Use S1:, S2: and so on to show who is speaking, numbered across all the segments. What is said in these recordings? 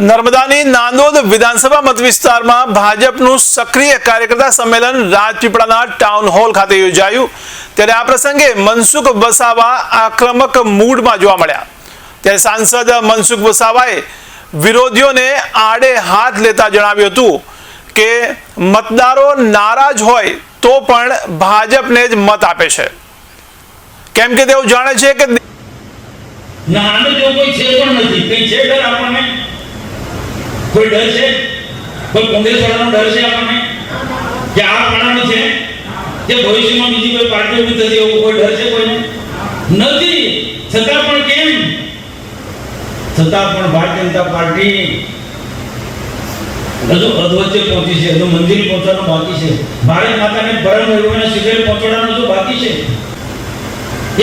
S1: નર્મદાની નાંદોદ વિધાનસભા મત વિસ્તારમાં ભાજપનું સક્રિય કાર્યકર્તા સંમેલન રાજપીપળાના ટાઉન હોલ ખાતે યોજાયું. ત્યારે આ પ્રસંગે મનસુખ વસાવા આક્રમક મૂડમાં જોવા મળ્યા. ત્યારે સાંસદ મનસુખ વસાવાએ વિરોધીઓને આડે હાથ લેતા જણાવ્યું હતું કે મતદારો નારાજ હોય તો પણ ભાજપને જ મત આપે છે. કેમ કે તેઓ જાણે છે કે
S2: ના આનો જેવો કોઈ છે પણ નથી કઈ છે ડર આપણને કોઈ ડર છે? કોઈ કોંગ્રેસ વાળાનો ડર છે આપણને? કે આ પાણાનો છે? કે ભવિષ્યમાં બીજી કોઈ પાર્ટી ઊભી થશે એવું કોઈ ડર છે કોઈને? નથી. છતાં પણ કેમ? છતાં પણ ભારતીય જનતા પાર્ટી હજુ અધવચ્ચે પહોંચી છે. હજુ મંદિર પહોંચવાનું બાકી છે. ભારત માતાને પરમ વૈભવને શિખરે પહોંચાડવાનું હજુ બાકી છે.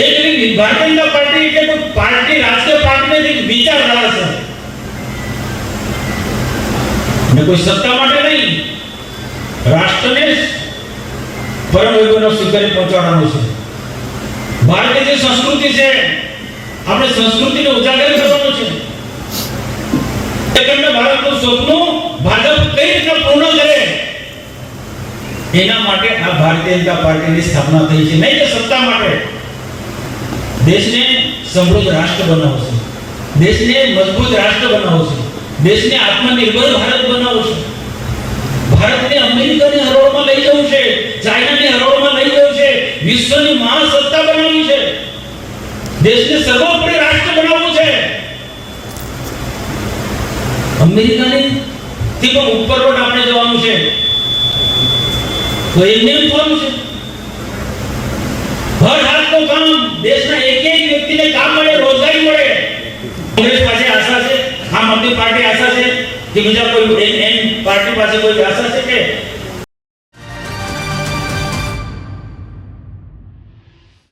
S2: એ એવી ભારતીય જનતા પાર્ટી એટલે કોઈ પાર્ટી રાજકીય પાર્ટીને એક વિચારધારા છે ને કોઈ સત્તા માટે નહીં, રાષ્ટ્રને પરમ વૈભવનો શિખરે પહોંચાડવાનો છે. ભારતીય જે સંસ્કૃતિ છે, આપણે સંસ્કૃતિને ઉજાગર કરવાનું છે. એટલે ભારતનું સપનું ભાજપ કઈ રીતના પૂર્ણ કરે, એના માટે આ ભારતીય જનતા પાર્ટીની સ્થાપના થઈ છે. નહીં કે સત્તા માટે. દેશને સમૃદ્ધ રાષ્ટ્ર બનાવશે. દેશને મજબૂત રાષ્ટ્ર બનાવશે. દેશને આત્મનિર્ભર ભારત બનાવશે ભારતને અમેરિકાની હરોળમાં લઈ જવું છે, ચાઇનાની હરોળમાં લઈ જવું છે, વિશ્વની મહાસત્તા બનાવવી છે. દેશને સર્વોપરી રાષ્ટ્ર બનાવવું છે. અમેરિકાને થી પણ ઉપર રોડ આપણે જવાનું છે. તો એમને એમ થવાનું છે. હર હાથનું કામ, દેશના એક એક વ્યક્તિને કામ મળે કોંગ્રેસ પાસે આશા છે આમ આદમી પાર્ટી આશા છે? કે બીજા કોઈ એમ પાર્ટી પાસે કોઈ આશા છે કે